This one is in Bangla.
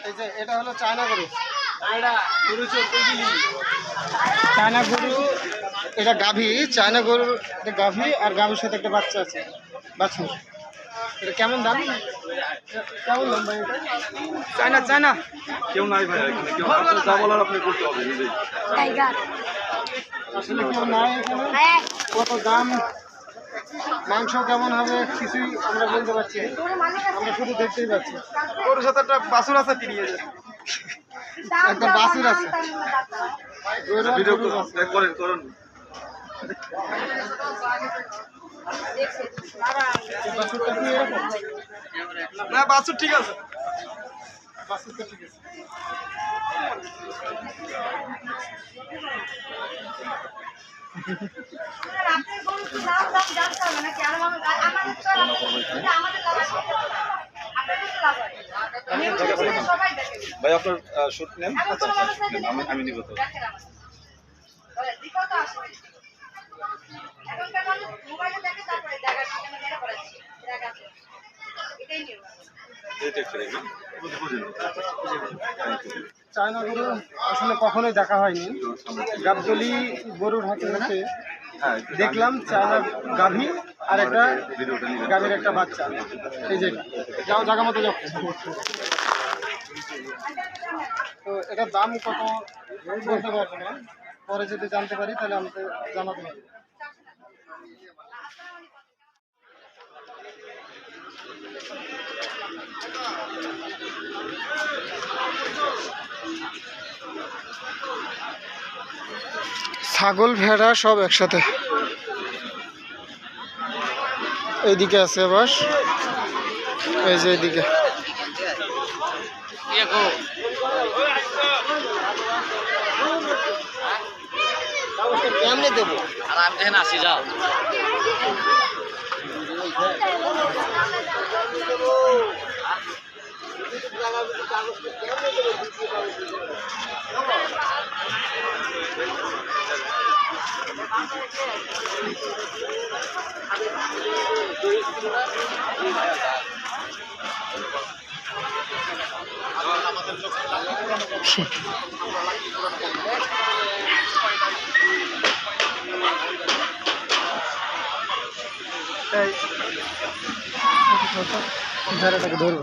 এই যে এটা হলো চায়না গরু। চায়না গরু এটা গাভী। চায়না গরু এটা গাভী আর গাভীর সাথে একটা বাচ্চা আছে বাছুর। এটা কেমন দাম? কেমন দাম ভাই এটা? China China. কেউ নাই ভাই এখানে কেউ যা বলার আপনি করতে হবে নিজেই। টাইগার আসলে কেউ নাই এখানে। হ্যাঁ। কত দাম? মাংস কেমন হবে কিছুই আমরা বলতে পারছি। আমরা শুধু দেখতেই পাচ্ছি। ওর সাথে একটা বাছুর আছে তিনি একটা বাছুর আছে। করেন না বাছুর ঠিক আছে। ভাই আপনার শুট নেন আমি আমি নিব তো। জায়গা আছে। এটাই নিয়ম। চায়না গরু আসলে কখনোই দেখা হয়নি। গাবতলি গরুর হাতে হাতে দেখলাম চায়না গাভী আর একটা গাভীর একটা বাচ্চা। এই যে। যাও জায়গা মতো যাও। তো এটার দাম কত? বলতে পারব না। পরে যদি জানতে পারি, তাহলে আমাকে জানাতে পারি ছাগল ভেড়া সব একসাথে। এইদিকে আছে আবার। এই যে এইদিকে। কেমনে দেবো? আর আমি যাও। এই ভেড়াটাকে ধরবো